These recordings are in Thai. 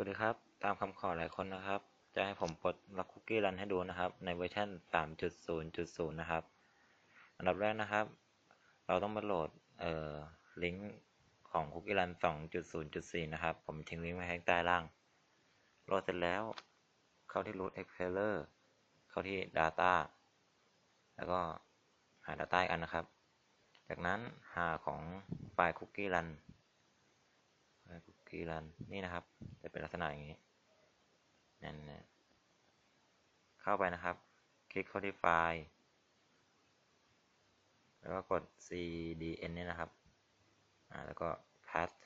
วัสดีครับ ตามคำขอหลายคนนะครับ จะให้ผมปลดล็อกคุกกี้รันให้ดูนะครับ ในเวอร์ชัน3.0.0 นะครับ อันดับแรกนะครับ เราต้องมาโหลดเอ่อลิงก์ของคุกกี้รัน2.0.4 นะครับ ผมทิ้งลิงก์ไว้ให้ใต้ล่าง โหลดเสร็จแล้ว เข้าที่ root explorer เข้าที่ data แล้วก็หา data อีกอันนะครับ จากนั้นหาของไฟล์คุกกี้รัน คุกกี้รันนี่นะครับ จะเป็นลักษณะอย่างนี้นั่นนะเข้าไปนะครับ คลิกเข้าที่ไฟล์แล้วก็กด cdn เนี่ยนะครับอ่าแล้วก็ path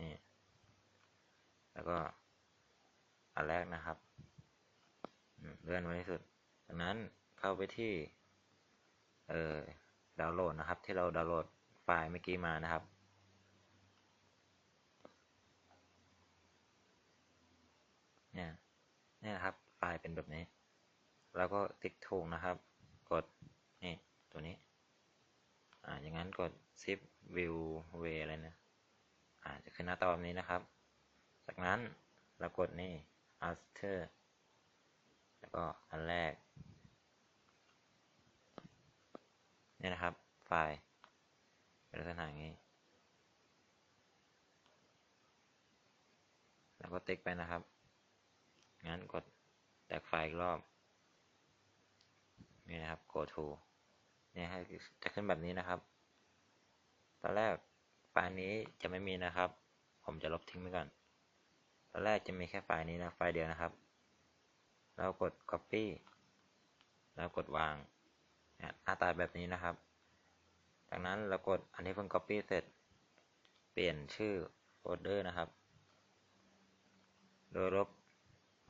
นี่แล้วก็อันแรกนะครับเลื่อนไว้ที่สุดจากนั้นเข้าไปที่เอ่อดาวน์โหลดนะครับ ที่เราดาวน์โหลดไฟล์เมื่อกี้มานะครับ เนี่ยนี่นะครับไฟล์เป็นแบบนี้ แล้วก็ติ๊กถูกนะครับ กดนี่ตัวนี้ อ่าอย่างนั้นกด zip view way อะไรนะอ่าจะขึ้นหน้าตาแบบนี้นะครับ จากนั้นเรากดนี่ after แล้วก็อันแรกนี่นะครับ ไฟล์เป็นลักษณะอย่างนี้ แล้วก็ติ๊กไปนะครับ งั้นกดแตกไฟล์อีกรอบ นี่นะครับ go to นี่ให้จะขึ้นแบบนี้นะครับ ตอนแรกไฟล์นี้จะไม่มีนะครับ ผมจะลบทิ้งไปก่อน ตอนแรกจะมีแค่ไฟล์นี้นะ ไฟล์เดียวนะครับ เรากด copy แล้วกดวางหน้าตาแบบนี้นะครับ จากนั้นเรากดอันที่เพิ่ง copy เสร็จ เปลี่ยนชื่อโฟลเดอร์นะครับ โดยลบ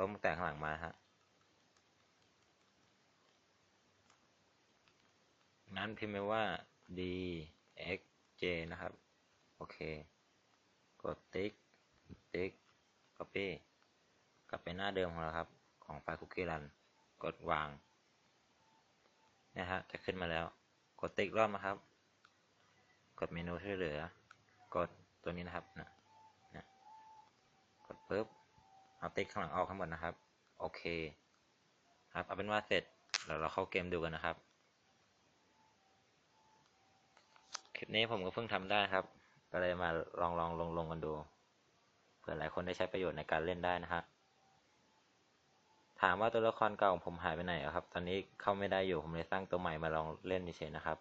ลบแต่งข้างหลังมาฮะ นั้นพิมพ์ไปว่า d x j นะครับ โอเค กดติ๊ก ติ๊ก copy กลับไปหน้าเดิมของเราครับ ของไฟล์คุกกี้รัน กดวาง นะฮะ จะขึ้นมาแล้ว กดติ๊กรอบนะครับ กดเมนูที่เหลือ กดตัวนี้นะครับนะนะกดปุ๊บ เอาติ๊กข้างหลังออกทั้งหมดนะครับ โอเค ครับ เอาเป็นว่าเสร็จเดี๋ยวเราเข้าเกมดูกันนะครับ คลิปนี้ผมก็เพิ่งทำได้ครับ ก็เลยมาลองลองลงลงกันดูเผื่อหลายคนได้ใช้ประโยชน์ในการเล่นได้นะฮะถามว่าตัวละครเก่าของผมหายไปไหนครับ ตอนนี้เข้าไม่ได้อยู่ ผมเลยสร้างตัวใหม่มาลองเล่นเฉยๆนะครับ